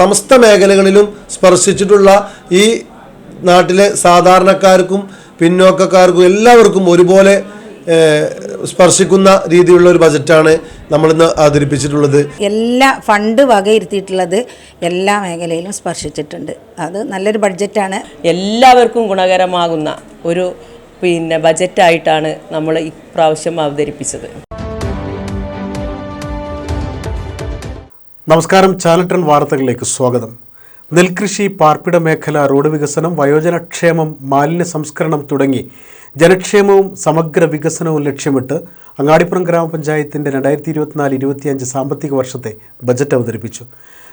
സമസ്ത മേഖലകളിലും സ്പർശിച്ചിട്ടുള്ള ഈ നാട്ടിലെ സാധാരണക്കാർക്കും പിന്നോക്കക്കാർക്കും എല്ലാവർക്കും ഒരുപോലെ സ്പർശിക്കുന്ന രീതിയിലുള്ള ഒരു ബജറ്റാണ് നമ്മളിന്ന് അവതരിപ്പിച്ചിട്ടുള്ളത്. എല്ലാ ഫണ്ട് വകയിരുത്തിയിട്ടുള്ളത് എല്ലാ മേഖലയിലും സ്പർശിച്ചിട്ടുണ്ട്. അത് നല്ലൊരു ബഡ്ജറ്റാണ്. എല്ലാവർക്കും ഗുണകരമാകുന്ന ഒരു പിന്നെ ബജറ്റായിട്ടാണ് നമ്മൾ ഇപ്രാവശ്യം അവതരിപ്പിച്ചത്. നമസ്കാരം ചാനട്ടൺ വാർത്തകളിലേക്ക് സ്വാഗതം. നെൽകൃഷി പാർപ്പിട മേഖല റോഡ് വികസനം വയോജനക്ഷേമം മാലിന്യ സംസ്കരണം തുടങ്ങി ജനക്ഷേമവും സമഗ്ര വികസനവും ലക്ഷ്യമിട്ട് അങ്ങാടിപ്പുറം ഗ്രാമപഞ്ചായത്തിന്റെ രണ്ടായിരത്തി ഇരുപത്തിനാല് ഇരുപത്തിയഞ്ച് സാമ്പത്തിക വർഷത്തെ ബജറ്റ് അവതരിപ്പിച്ചു.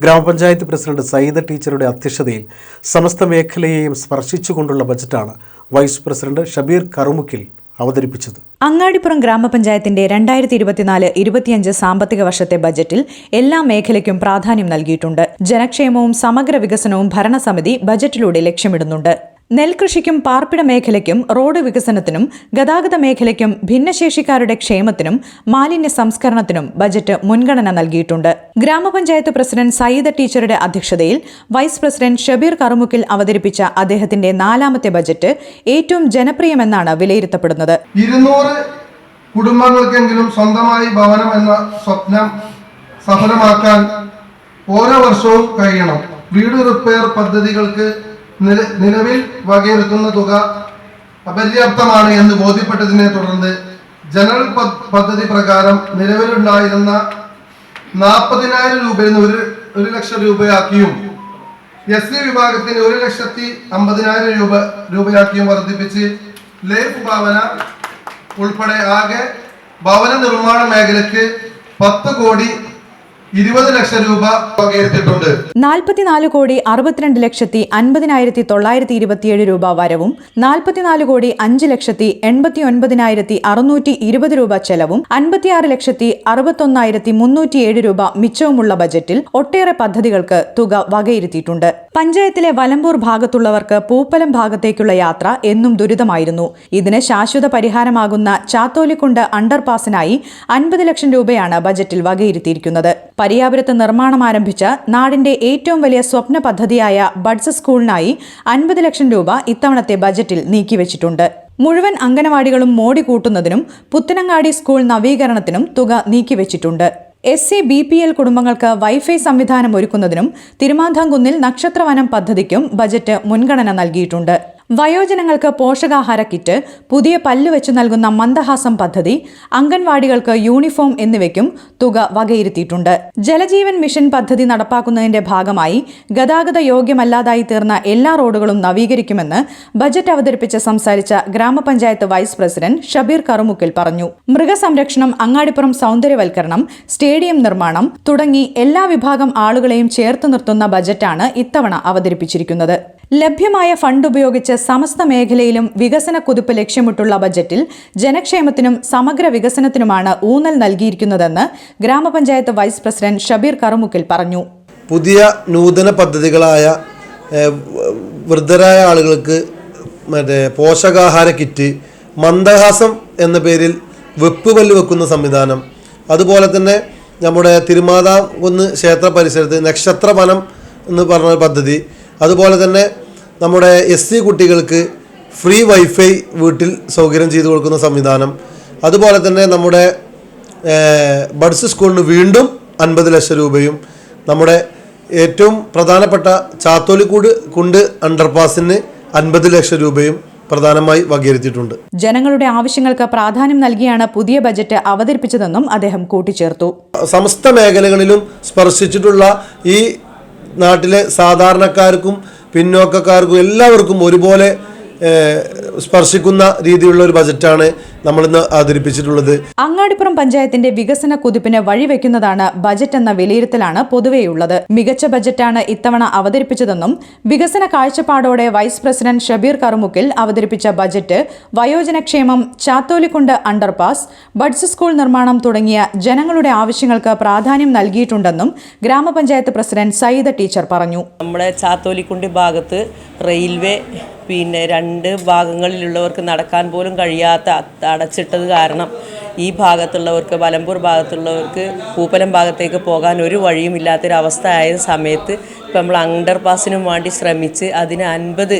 ഗ്രാമപഞ്ചായത്ത് പ്രസിഡന്റ് സയ്യിദ ടീച്ചറുടെ അധ്യക്ഷതയിൽ സമസ്ത മേഖലയെയും സ്പർശിച്ചുകൊണ്ടുള്ള ബജറ്റാണ് വൈസ് പ്രസിഡന്റ് ഷബീർ കറുമുക്കിൽ അവതരിപ്പിച്ചത്. അങ്ങാടിപ്പുറം ഗ്രാമപഞ്ചായത്തിന്റെ രണ്ടായിരത്തി ഇരുപത്തിനാല് ഇരുപത്തിയഞ്ച് സാമ്പത്തിക വർഷത്തെ ബജറ്റിൽ എല്ലാ മേഖലയ്ക്കും പ്രാധാന്യം നൽകിയിട്ടുണ്ട്. ജനക്ഷേമവും സമഗ്ര വികസനവും ഭരണസമിതി ബജറ്റിലൂടെ ലക്ഷ്യമിടുന്നുണ്ട്. നെൽകൃഷിക്കും പാർപ്പിട മേഖലയ്ക്കും റോഡ് വികസനത്തിനും ഗതാഗത മേഖലയ്ക്കും ഭിന്നശേഷിക്കാരുടെ ക്ഷേമത്തിനും മാലിന്യ സംസ്കരണത്തിനും ബജറ്റ് മുൻഗണന നൽകിയിട്ടുണ്ട്. ഗ്രാമപഞ്ചായത്ത് പ്രസിഡന്റ് സയ്യിദ ടീച്ചറുടെ അധ്യക്ഷതയിൽ വൈസ് പ്രസിഡന്റ് ഷബീർ കറുമുക്കിൽ അവതരിപ്പിച്ച അദ്ദേഹത്തിന്റെ നാലാമത്തെ ബജറ്റ് ഏറ്റവും ജനപ്രിയമെന്നാണ് വിലയിരുത്തപ്പെടുന്നത്. ഇരുന്നൂറ് കുടുംബങ്ങൾക്കെങ്കിലും സ്വന്തമായി ഭവനം എന്ന സ്വപ്നം സഫലമാക്കാൻ ഓരോ വർഷവും കഴിയണം. വീട് റിപ്പയർ പദ്ധതികൾക്ക് നിലവിൽ വകയിരുത്തുന്ന തുക അപര്യാപ്തമാണ് എന്ന് ബോധ്യപ്പെട്ടതിനെ തുടർന്ന് ജനറൽ പദ്ധതി പ്രകാരം നിലവിലുണ്ടായിരുന്ന നാൽപ്പതിനായിരം രൂപയിൽ നിന്ന് ഒരു ഒരു ലക്ഷം രൂപയാക്കിയും എസ് സി വിഭാഗത്തിന് ഒരു ലക്ഷത്തി അമ്പതിനായിരം രൂപ രൂപയാക്കിയും വർദ്ധിപ്പിച്ച് ലൈഫ് ഭവന ഉൾപ്പെടെ ആകെ ഭവന നിർമ്മാണ മേഖലയ്ക്ക് പത്ത് കോടി ഇരുപത് ലക്ഷം രൂപ വകയിരുത്തിയിട്ടുണ്ട് നാൽപ്പത്തിനാല് കോടി അറുപത്തിരണ്ട് ലക്ഷത്തി അൻപതിനായിരത്തി തൊള്ളായിരത്തി ഇരുപത്തിയേഴ് രൂപ വരവും നാൽപ്പത്തിനാല് കോടി അഞ്ച് ലക്ഷത്തി എൺപത്തി ഒൻപതിനായിരത്തി അറുന്നൂറ്റി ഇരുപത് രൂപ ചെലവും അൻപത്തിയാറ് ലക്ഷത്തി അറുപത്തൊന്നായിരത്തി മുന്നൂറ്റിയേഴ് രൂപ മിച്ചവുമുള്ള ബജറ്റിൽ ഒട്ടേറെ പദ്ധതികൾക്ക് തുക വകയിരുത്തിയിട്ടുണ്ട്. പഞ്ചായത്തിലെ വലമ്പൂർ ഭാഗത്തുള്ളവർക്ക് പൂപ്പലം ഭാഗത്തേക്കുള്ള യാത്ര എന്നും ദുരിതമായിരുന്നു. ഇതിന് ശാശ്വത പരിഹാരമാകുന്ന ചാത്തോലിക്കുണ്ട് അണ്ടർപാസിനായി അൻപത് ലക്ഷം രൂപയാണ് ബജറ്റിൽ വകയിരുത്തിയിരിക്കുന്നത്. പരിയാപുരത്ത് നിർമ്മാണം ആരംഭിച്ച നാടിന്റെ ഏറ്റവും വലിയ സ്വപ്ന പദ്ധതിയായ ബഡ്സ് സ്കൂളിനായി അൻപത് ലക്ഷം രൂപ ഇത്തവണത്തെ ബജറ്റിൽ നീക്കിവച്ചിട്ടുണ്ട്. മുഴുവൻ അംഗനവാടികളും മോടി കൂട്ടുന്നതിനും പുത്തനങ്ങാടി സ്കൂൾ നവീകരണത്തിനും തുക നീക്കിവച്ചിട്ടുണ്ട്. S C B P L കുടുംബങ്ങൾക്ക് വൈഫൈ സംവിധാനം ഒരുക്കുന്നതിനും തിരുമാന്താംകുന്നിൽ നക്ഷത്രവനം പദ്ധതിക്കും ബജറ്റ് മുൻഗണന നൽകിയിട്ടുണ്ട്. വയോജനങ്ങൾക്ക് പോഷകാഹാര കിറ്റ് പുതിയ പല്ല് വെച്ച് നൽകുന്ന മന്ദഹാസം പദ്ധതി അംഗൻവാടികൾക്ക് യൂണിഫോം എന്നിവയ്ക്കും തുക വകയിരുത്തിയിട്ടുണ്ട്. ജലജീവൻ മിഷൻ പദ്ധതി നടപ്പാക്കുന്നതിന്റെ ഭാഗമായി ഗതാഗത യോഗ്യമല്ലാതായി തീർന്ന എല്ലാ റോഡുകളും നവീകരിക്കുമെന്ന് ബജറ്റ് അവതരിപ്പിച്ച് സംസാരിച്ച ഗ്രാമപഞ്ചായത്ത് വൈസ് പ്രസിഡന്റ് ഷബീർ കറുമുക്കിൽ പറഞ്ഞു. മൃഗസംരക്ഷണം അങ്ങാടിപ്പുറം സൗന്ദര്യവൽക്കരണം സ്റ്റേഡിയം നിർമ്മാണം തുടങ്ങി എല്ലാ വിഭാഗം ആളുകളെയും ചേർത്ത് നിർത്തുന്ന ബജറ്റാണ് ഇത്തവണ അവതരിപ്പിച്ചിരിക്കുന്നത്. ലഭ്യമായ ഫണ്ട് ഉപയോഗിച്ച് സമസ്ത മേഖലയിലും വികസന കുതിപ്പ് ലക്ഷ്യമിട്ടുള്ള ബജറ്റിൽ ജനക്ഷേമത്തിനും സമഗ്ര വികസനത്തിനുമാണ് ഊന്നൽ നൽകിയിരിക്കുന്നതെന്ന് ഗ്രാമപഞ്ചായത്ത് വൈസ് പ്രസിഡന്റ് ഷബീർ കറുമുക്കിൽ പറഞ്ഞു. പുതിയ നൂതന പദ്ധതികളായ വൃദ്ധരായ ആളുകൾക്ക് മറ്റേ പോഷകാഹാര കിറ്റ് മന്ദഹാസം എന്ന പേരിൽ വെപ്പ് പല്ല് വെക്കുന്ന സംവിധാനം അതുപോലെ തന്നെ നമ്മുടെ തിരുമാതാകുന്ന് ക്ഷേത്ര പരിസരത്ത് നക്ഷത്ര വനം എന്ന് പറഞ്ഞ പദ്ധതി അതുപോലെ തന്നെ നമ്മുടെ എസ് സി കുട്ടികൾക്ക് ഫ്രീ വൈഫൈ വീട്ടിൽ സൗകര്യം ചെയ്തു കൊടുക്കുന്ന സംവിധാനം. അതുപോലെ തന്നെ നമ്മുടെ ബഡ്സ് സ്കൂളിന് വീണ്ടും അൻപത് ലക്ഷം രൂപയും നമ്മുടെ ഏറ്റവും പ്രധാനപ്പെട്ട ചാത്തോലിക്കൂട് കുണ്ട് അണ്ടർപാസിന് അൻപത് ലക്ഷം രൂപയും പ്രധാനമായി വകയിരുത്തിയിട്ടുണ്ട്. ജനങ്ങളുടെ ആവശ്യങ്ങൾക്ക് പ്രാധാന്യം നൽകിയാണ് പുതിയ ബജറ്റ് അവതരിപ്പിച്ചതെന്നും അദ്ദേഹം കൂട്ടിച്ചേർത്തു. സമസ്ത മേഖലകളിലും സ്പർശിച്ചിട്ടുള്ള ഈ നാട്ടിലെ സാധാരണക്കാർക്കും പിന്നോക്കക്കാർക്കും എല്ലാവർക്കും ഒരുപോലെ സ്പർശിക്കുന്ന രീതിയിലുള്ള ഒരു ബജറ്റാണ് നമ്മളിന്ന് അവതരിപ്പിച്ചിട്ടുള്ളത് അങ്ങാടിപ്പുറം പഞ്ചായത്തിന്റെ വികസന കുതിപ്പിന് വഴിവെക്കുന്നതാണ് ബജറ്റ് എന്ന വിലയിരുത്തലാണ് പൊതുവെയുള്ളത്. മികച്ച ബജറ്റാണ് ഇത്തവണ അവതരിപ്പിച്ചതെന്നും വികസന കാഴ്ചപ്പാടോടെ വൈസ് പ്രസിഡന്റ് ഷബീർ കറുമുക്കിൽ അവതരിപ്പിച്ച ബജറ്റ് വയോജനക്ഷേമം ചാത്തോലിക്കുണ്ട് അണ്ടർപാസ് ബഡ്സ് സ്കൂൾ നിർമ്മാണം തുടങ്ങിയ ജനങ്ങളുടെ ആവശ്യങ്ങൾക്ക് പ്രാധാന്യം നൽകിയിട്ടുണ്ടെന്നും ഗ്രാമപഞ്ചായത്ത് പ്രസിഡന്റ് സയ്യിദ ടീച്ചർ പറഞ്ഞു. നമ്മുടെ ചാത്തോലിക്കുണ്ട് ഭാഗത്ത് റെയിൽവേ പിന്നെ രണ്ട് ഭാഗങ്ങളിലുള്ളവർക്ക് നടക്കാൻ പോലും കഴിയാത്ത അടച്ചിട്ടത് കാരണം ഈ ഭാഗത്തുള്ളവർക്ക് മലമ്പൂർ ഭാഗത്തുള്ളവർക്ക് പൂപ്പലം ഭാഗത്തേക്ക് പോകാൻ ഒരു വഴിയും ഇല്ലാത്തൊരവസ്ഥ ആയ സമയത്ത് ഇപ്പം നമ്മൾ അണ്ടർ പാസിനും വേണ്ടി ശ്രമിച്ച് അതിന് അൻപത്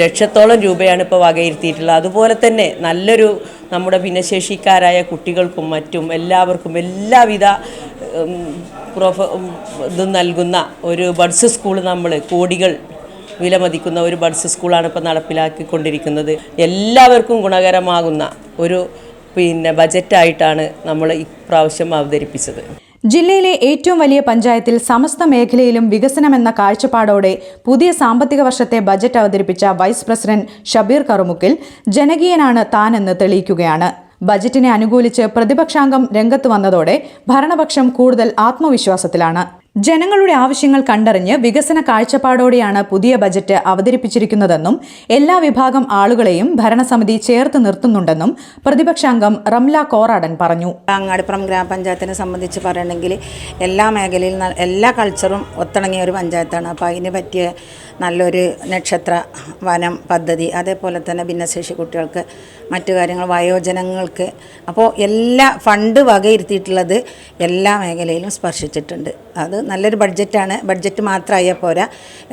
ലക്ഷത്തോളം രൂപയാണ് ഇപ്പോൾ വകയിരുത്തിയിട്ടുള്ളത്. അതുപോലെ തന്നെ നല്ലൊരു നമ്മുടെ ഭിന്നശേഷിക്കാരായ കുട്ടികൾക്കും മറ്റും എല്ലാവർക്കും എല്ലാവിധ പ്രൊഫ ഇതും നൽകുന്ന ഒരു ബഡ്സ് സ്കൂൾ നമ്മൾ കോടികൾ വിലമതിക്കുന്ന ഒരു ബഡ്സ് സ്കൂളാണ് ഇപ്പോൾ നടപ്പിലാക്കിക്കൊണ്ടിരിക്കുന്നത്. എല്ലാവർക്കും ഗുണകരമാകുന്ന ഒരു പിന്നെ ബജറ്റായിട്ടാണ് നമ്മൾ ഇപ്രാവശ്യം അവതരിപ്പിച്ചത്. ജില്ലയിലെ ഏറ്റവും വലിയ പഞ്ചായത്തിൽ സമസ്ത മേഖലയിലും വികസനമെന്ന കാഴ്ചപ്പാടോടെ പുതിയ സാമ്പത്തിക വർഷത്തെ ബജറ്റ് അവതരിപ്പിച്ച വൈസ് പ്രസിഡന്റ് ഷബീർ കറുമുക്കിൽ ജനകീയനാണ് താനെന്ന് തെളിയിക്കുകയാണ്. ബജറ്റിനെ അനുകൂലിച്ച് പ്രതിപക്ഷാംഗം രംഗത്ത് വന്നതോടെ ഭരണപക്ഷം കൂടുതൽ ആത്മവിശ്വാസത്തിലാണ്. ജനങ്ങളുടെ ആവശ്യങ്ങൾ കണ്ടറിഞ്ഞ് വികസന കാഴ്ചപ്പാടോടെയാണ് പുതിയ ബജറ്റ് അവതരിപ്പിച്ചിരിക്കുന്നതെന്നും എല്ലാ വിഭാഗം ആളുകളെയും ഭരണസമിതി ചേർത്ത് നിർത്തുന്നുണ്ടെന്നും പ്രതിപക്ഷാംഗം റംല കോറാടൻ പറഞ്ഞു. അങ്ങാടിപ്പുറം ഗ്രാമപഞ്ചായത്തിനെ സംബന്ധിച്ച് പറയണമെങ്കിൽ എല്ലാ മേഖലയിലും എല്ലാ കൾച്ചറും ഒത്തിണങ്ങിയ ഒരു പഞ്ചായത്താണ്. അപ്പോൾ അതിന് പറ്റിയ നല്ലൊരു നക്ഷത്ര വനം പദ്ധതി അതേപോലെ തന്നെ ഭിന്നശേഷി കുട്ടികൾക്ക് മറ്റു കാര്യങ്ങൾ വയോജനങ്ങൾക്ക്. അപ്പോൾ എല്ലാ ഫണ്ട് വകയിരുത്തിയിട്ടുള്ളത് എല്ലാ മേഖലയിലും സ്പർശിച്ചിട്ടുണ്ട്. അത് നല്ലൊരു ബഡ്ജറ്റാണ്. ബഡ്ജറ്റ് മാത്രമായ പോരാ.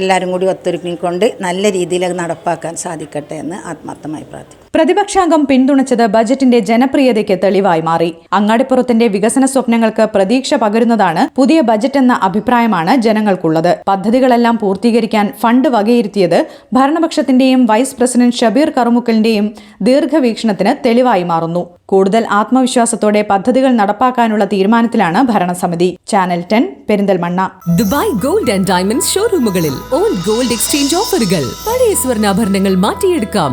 എല്ലാവരും കൂടി ഒത്തൊരുക്കിക്കൊണ്ട് നല്ല രീതിയിൽ അത് നടപ്പാക്കാൻ സാധിക്കട്ടെ എന്ന് ആത്മാർത്ഥമായി പ്രാർത്ഥിക്കുന്നു. പ്രതിപക്ഷാംഗം പിന്തുണച്ചത് ബജറ്റിന്റെ ജനപ്രിയതയ്ക്ക് തെളിവായി മാറി. അങ്ങാടിപ്പുറത്തിന്റെ വികസന സ്വപ്നങ്ങൾക്ക് പ്രതീക്ഷ പകരുന്നതാണ് പുതിയ ബജറ്റ് എന്ന അഭിപ്രായമാണ് ജനങ്ങൾക്കുള്ളത്. പദ്ധതികളെല്ലാം പൂർത്തീകരിക്കാൻ ഫണ്ട് വകയിരുത്തിയത് ഭരണപക്ഷത്തിന്റെയും വൈസ് പ്രസിഡന്റ് ഷബീർ കറുമുക്കലിന്റെയും ദീർഘവീക്ഷണത്തിന് തെളിവായി മാറുന്നു. കൂടുതൽ ആത്മവിശ്വാസത്തോടെ പദ്ധതികൾ നടപ്പാക്കാനുള്ള തീരുമാനത്തിലാണ് ഭരണസമിതി. Channel ten Perinthalmanna. Dubai gold and diamond ഷോറൂമുകളിൽ old gold exchange ഓഫറുകൾ. പഴയ സ്വർണാഭരണങ്ങൾ മാറ്റിയെടുക്കാം.